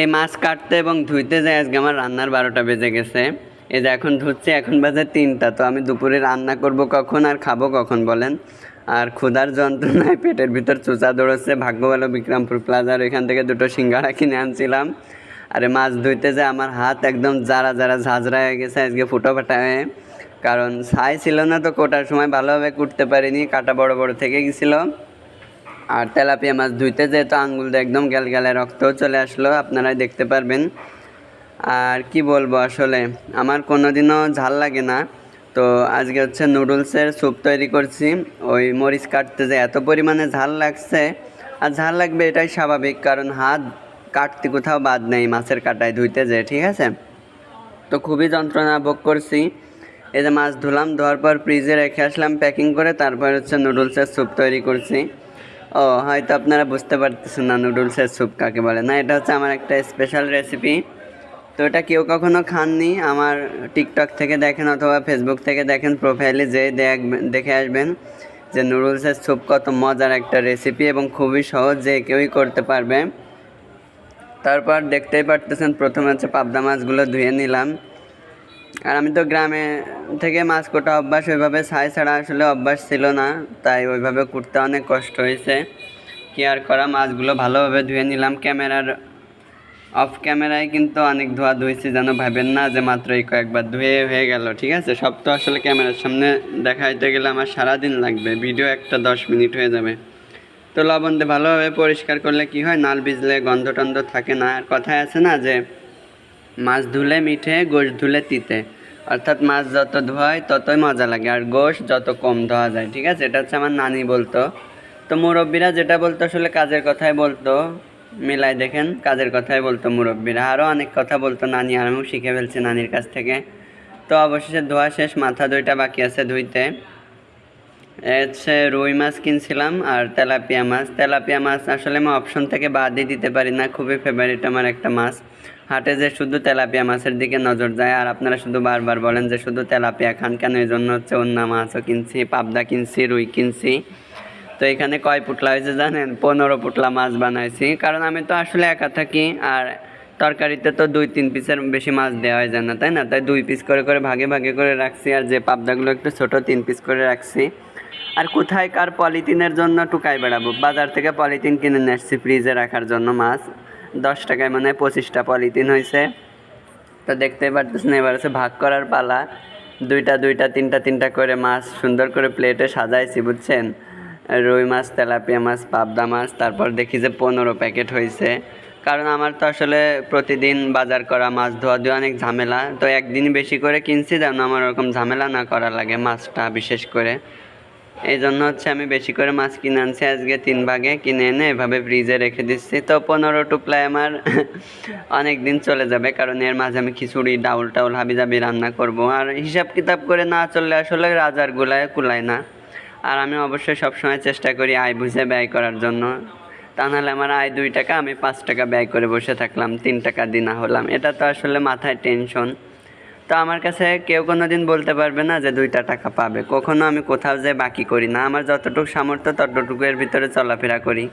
এই মাছ কাটতে এবং ধুইতে যাই, আজকে আমার রান্নার বারোটা বেজে গেছে। এই যে এখন ধুচ্ছে, এখন বাজে তিনটা, তো আমি দুপুরে রান্না করব কখন আর খাব কখন বলেন? আর ক্ষুধার যন্ত্রণায় পেটের ভিতর চুচা দৌড়চ্ছে ভাগ্য ভালো বিক্রমপুর প্লাজার ওইখান থেকে দুটো সিঙ্গাড়া কিনে আনছিলাম। আরে মাছ ধুইতে যে আমার হাত একদম যারা যারা ঝাঁঝরা হয়ে গেছে আজকে ফুটো ফাটা হয়ে। কারণ ছাই ছিল না তো, কোটার সময় ভালোভাবে কুটতে পারিনি, কাটা বড় বড় থেকে গেছিল। আর তেলাপিয়া মাছ ধুইতে যেহেতু দিয়ে একদম গ্যালে রক্তও চলে আসলো, আপনারাই দেখতে পারবেন। আর কি বলব আসলে, আমার কোনোদিনও ঝাল লাগে না। তো আজকে হচ্ছে নুডলসের স্যুপ তৈরি করছি। ওই মরিচ কাটতে যে এত পরিমাণে ঝাল লাগছে, আর ঝাল লাগবে এটাই স্বাভাবিক, কারণ হাত কাটতে কোথাও বাদ নেই মাছের কাটায় ধুইতে যে, ঠিক আছে? তো খুবই যন্ত্রণা ভোগ করছি। এই যে মাছ ধুলাম, ধোয়ার পর ফ্রিজে রেখে আসলাম, প্যাকিং করে তারপর হচ্ছে নুডলসের স্যুপ তৈরি করছি। ও, হয়তো আপনারা বুঝতে পারতেছেন না নুডলসের স্যুপ কাকে বলে। না, এটা হচ্ছে আমার একটা স্পেশাল রেসিপি তো এটা কেউ কখনো খাননি। আমার টিকটক থেকে দেখেন অথবা ফেসবুক থেকে দেখেন প্রোফাইলে যে দেখবেন, দেখে আসবেন যে নুডলসের স্যুপ কত মজার একটা রেসিপি এবং খুবই সহজ যে কেউই করতে পারবে। তারপর দেখতেই পারতেছেন, প্রথমে হচ্ছে পাবদা মাছগুলো ধুয়ে নিলাম। আর আমি তো গ্রামে থেকে মাছ কোটা অভ্যাস ওইভাবে ছাই ছাড়া আসলে অভ্যাস ছিল না, তাই ওইভাবে কুটতে অনেক কষ্ট হয়েছে। কি আর করা, মাছগুলো ভালোভাবে ধুয়ে নিলাম। ক্যামেরার অফ ক্যামেরায় কিন্তু অনেক ধোয়া ধুয়েছি, যেন ভাবেন না যে মাত্র এই কয়েকবার ধুয়ে হয়ে গেল, ঠিক আছে? সব তো আসলে ক্যামেরার সামনে দেখাইতে গেলে আমার সারাদিন লাগবে, ভিডিও একটা দশ মিনিট হয়ে যাবে। তো লবণ দিয়ে ভালোভাবে পরিষ্কার করলে কি হয়? নাল ভিজলে গন্ধ টন্ধ থাকে না। আর কথায় আছে না যে মাছ ধুলে মিঠে, গোশ ধুলে তিতে। অর্থাৎ মাছ যত ধোয়, ততই মজা লাগে। আর গোশ যত কম ধোয়া যায়, ঠিক আছে? এটা হচ্ছে আমার নানি বলতো। তো মুরব্বীরা যেটা বলতো, আসলে কাজের কথাই বলতো। মিলাই দেখেন, কাজের কথাই বলতো মুরব্বীরা। আরও অনেক কথা বলতো নানি, আর আমিও শিখে ফেলছি নানির কাছ থেকে। তো অবশেষে ধোয়া শেষ, মাথা দুইটা বাকি আছে ধুইতে। হচ্ছে রুই মাছ কিনছিলাম আর তেলাপিয়া মাছ। তেলাপিয়া মাছ আসলে আমি অপশন থেকে বাদই দিতে পারি না, খুবই ফেভারিট আমার একটা মাছ। হাটে যে শুধু তেলাপিয়া মাছের দিকে নজর যায়, আর আপনারা শুধু বারবার বলেন যে শুধু তেলাপিয়া খান কেন? এই জন্য হচ্ছে অন্য মাছও কিনছি, পাবদা কিনছি, রুই কিনছি। তো এখানে কয় পুটলা হয়েছে জানেন? পনেরো পুটলা মাছ বানাইছি। কারণ আমি তো আসলে একা থাকি, আর তরকারিতে তো দুই তিন পিসের বেশি মাছ দেওয়া হয় যায় না, তাই না? তাই দুই পিস করে করে ভাগে ভাগে করে রাখছি, আর যে পাবদাগুলো একটু ছোট তিন পিস করে রাখছি। আর কোথায় কার পলিথিনের জন্য টুকাই বেড়াবো? বাজার থেকে পলিথিন কিনে নিয়ে আসছি, ফ্রিজে রাখার জন্য মাছ। দশ টাকায় মানে পঁচিশটা পলিথিন হয়েছে। তো দেখতেই পারতেছেন, এবার হচ্ছে ভাগ করার পালা। দুইটা দুইটা, তিনটা তিনটা করে মাছ সুন্দর করে প্লেটে সাজাইছি, বুঝছেন? রুই মাছ, তেলাপিয়া মাছ, পাবদা মাছ, তারপর দেখি যে পনেরো প্যাকেট হয়েছে। কারণ আমার তো আসলে প্রতিদিন বাজার করা মাছ ধোয়া ধোয়া অনেক ঝামেলা। তো একদিন বেশি করে কিনছি যেন আমার ওরকম ঝামেলা না করা লাগে মাছটা বিশেষ করে। এই জন্য হচ্ছে আমি বেশি করে মাছ কিনে আনছি, আজকে তিন ভাগে কিনে এনে এভাবে ফ্রিজে রেখে দিচ্ছি। তো পনেরো টুপলায় আমার অনেক দিন চলে যাবে, কারণ এর মাঝে আমি খিচুড়ি ডাউল টাউল হাবি জাবি রান্না করব। আর হিসাব কিতাব করে না চললে আসলে রাজার গুলায় কুলায় না। আর আমি অবশ্যই সবসময় চেষ্টা করি আয় বুঝে ব্যয় করার জন্য। তা নাহলে আমার আয় দুই টাকা, আমি পাঁচ টাকা ব্যয় করে বসে থাকলাম, তিন টাকা দিনা হলাম। এটা তো আসলে মাথায় টেনশন তো আমার কাছে কেউ কোনো দিন বলতে পারবে না যে দুইটা টাকা পাবে। কখনো আমি কোথাও যে বাকি করি না। আমার যতটুকু সামর্থ্য ততটুকু এর ভিতরে চলাফেরা করি।